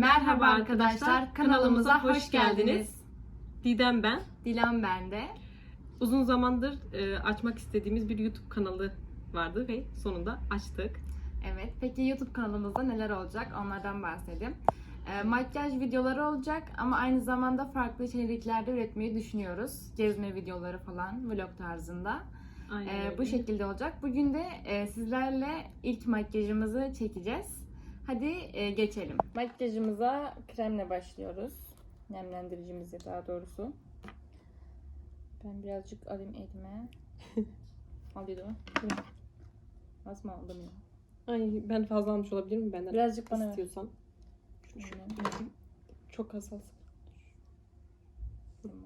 Merhaba arkadaşlar, kanalımıza hoş geldiniz. Didem ben. Dilan bende. Uzun zamandır e, açmak istediğimiz bir YouTube kanalı vardı ve sonunda açtık. Evet, peki YouTube kanalımızda neler olacak onlardan bahsedeyim. E, makyaj videoları olacak ama aynı zamanda farklı içeriklerde üretmeyi düşünüyoruz. Gezme videoları falan, vlog tarzında. Aynen E, öyle. bu şekilde olacak. Bugün de e, sizlerle ilk makyajımızı çekeceğiz. Hadi e, geçelim. Makyajımıza kremle başlıyoruz. Nemlendiricimizi daha doğrusu. Ben birazcık alayım elime. Al dedi o. Az mı aldım ya? Ay ben fazla almış olabilirim benden. Birazcık bana ver. istiyorsan. Şöyle. Çok hassas. Tamam.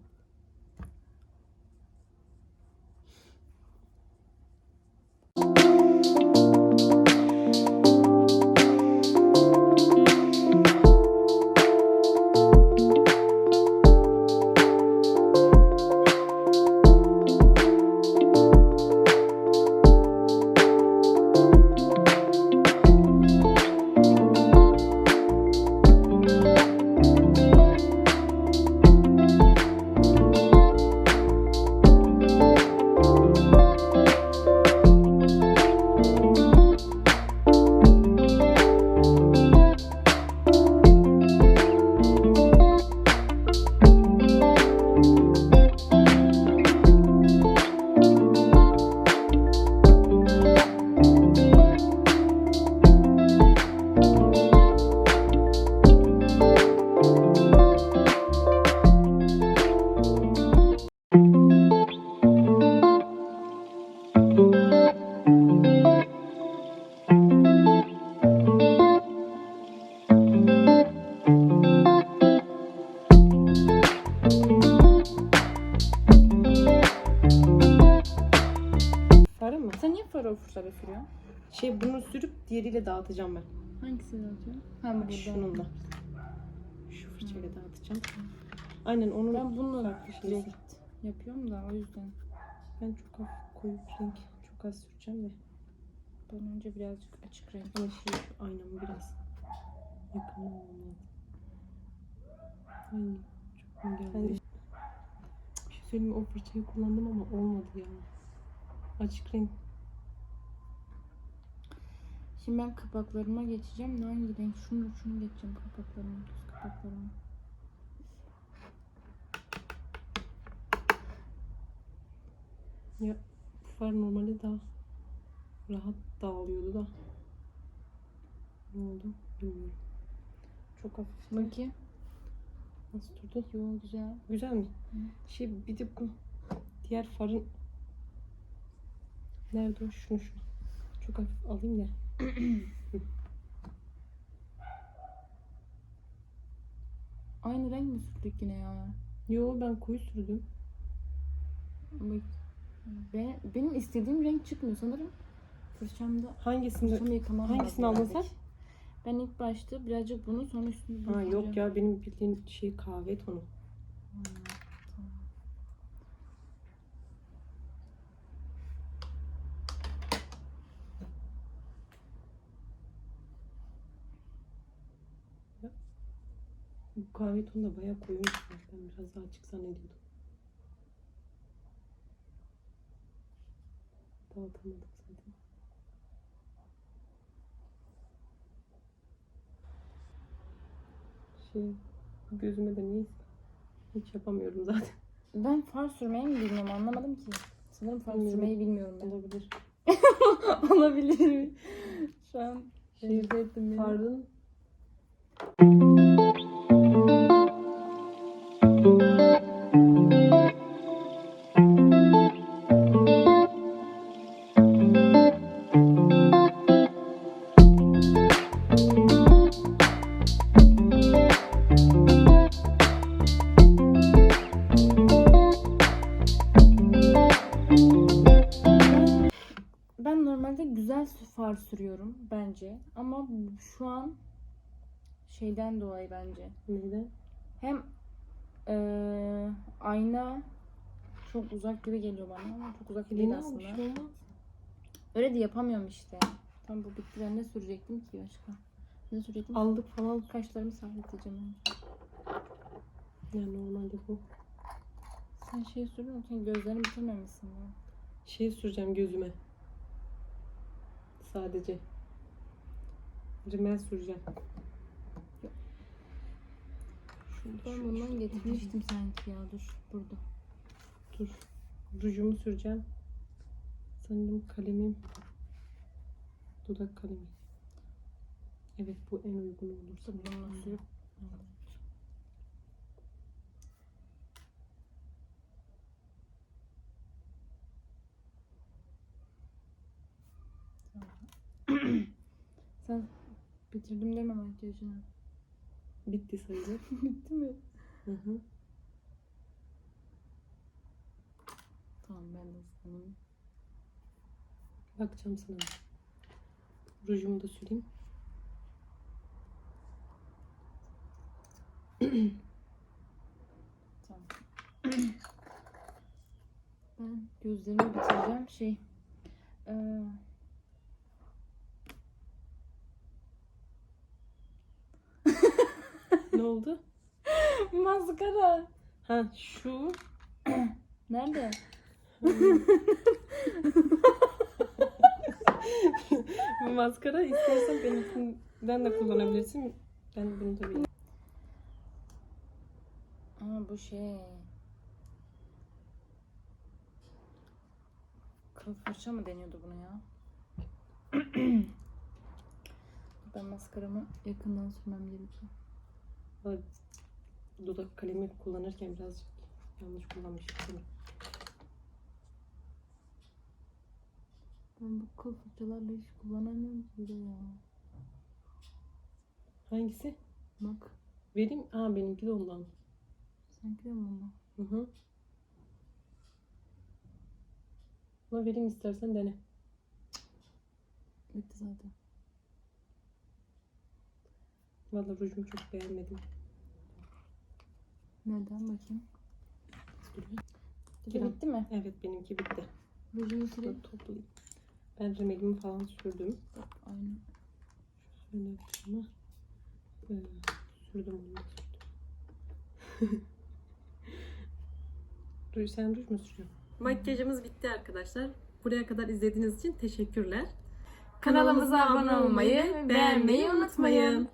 Şey bunu sürüp diğeriyle dağıtacağım ben. Hangisini atıyorsun? Ha burada. Şununla. Şu fırçayla dağıtacağım. Aynen onun Ben bunu farklı şeysi. direkt yapıyorum da o yüzden. Ben çok hafif koyu bir renk çok az süreceğim de. Ben önce birazcık açık renk. Ama şey şu aynamı biraz yakın olmam lazım. Ay çok mu geldi? Ben de bir şey söyleyeyim mi? o fırçayı kullandım ama olmadı ya. Açık renk. Şimdi ben kapaklarıma geçeceğim. Ne hangi renk? Şunu şunu geçeceğim kapaklarıma. Göz kapaklarıma. Ya far normalde daha rahat dağılıyordu da. Ne oldu bilmiyorum. Çok hafif. Bakayım. Nasıl durdu? Yo güzel. Güzel mi? Hı. Şey bir de bu diğer farın nerede o? Şunu şunu. Çok hafif alayım da. Aynı renk mi sürdük yine ya? Yo ben koyu sürdüm. Bak. Ben, benim istediğim renk çıkmıyor sanırım. Fırçamda Hangisini? fırçamı yıkamam Hangisini lazım birazcık. Ben ilk başta birazcık bunu sonra üstünü Ha yok ya benim bildiğim şey kahve tonu. Hmm, Bu kahve tonu da bayağı koyuymuş. Ben biraz daha açık zannediyordum. Dağıtamadım zaten. Şey, gözüme de niye hiç yapamıyorum zaten. Ben far sürmeyi mi bilmiyorum anlamadım ki. Sanırım far Bilmiyorum. sürmeyi bilmiyorum ben. Olabilir. Olabilir mi? Şu an şey ettim beni. Farın güzel far sürüyorum bence. Ama şu an şeyden dolayı bence. neydi? Hem eee, ayna çok uzak gibi geliyor bana ama çok uzak değil aslında. olmaz. Öyle de yapamıyorum işte. Tam bu bitti ben ne sürecektim ki başka? Ne sürecektim? Aldık falan. Kaşlarımı sabiteceğim önce. Yani normalde bu. Sen şey sürüyorsun. Sen gözlerini bitirmemişsin ya. Şey süreceğim gözüme. Sadece. Rimel süreceğim. Ben bundan getirmiştim sanki ya. Dur burada. Dur. Rujumu süreceğim. Sanırım kalemim. Dudak kalemi. Evet bu en uygun olur. Dur bunu sürüp. Sen bitirdim deme makyajını. Bitti sayılır. Bitti mi? Hı hı. Tamam ben de sanırım. Bakacağım sana. Rujumu da süreyim. Tamam. ben gözlerimi bitireceğim. Şey. eee ne oldu? maskara. Ha şu. Nerede? Bu maskara istersen benimkinden de kullanabilirsin. Ben bunu tabii. Aa bu şey. Kıl fırça mı deniyordu buna ya? ben maskaramı yakından sürmem gerekiyor. Dudak kalemi kullanırken birazcık yanlış kullanmışım. Ben bu kıl fırçalarla hiç kullanamıyorum de ya. Hangisi? Bak. Vereyim. Aa benimki de ondan. Sanki de ama. Hı hı. Ama vereyim istersen dene. Bitti zaten. Valla rujumu çok beğenmedim. Neden bakayım? Bitti, bitti mi? Evet benimki bitti. Rujumu süreyim. toplayayım. Ben rimelimi falan sürdüm. Bak aynı. Şöyle ama e, sürdüm onu da sürdüm. Ruj, sen ruj mu sürüyorsun? Makyajımız bitti arkadaşlar. Buraya kadar izlediğiniz için teşekkürler. Kanalımıza abone olmayı, beğenmeyi unutmayın.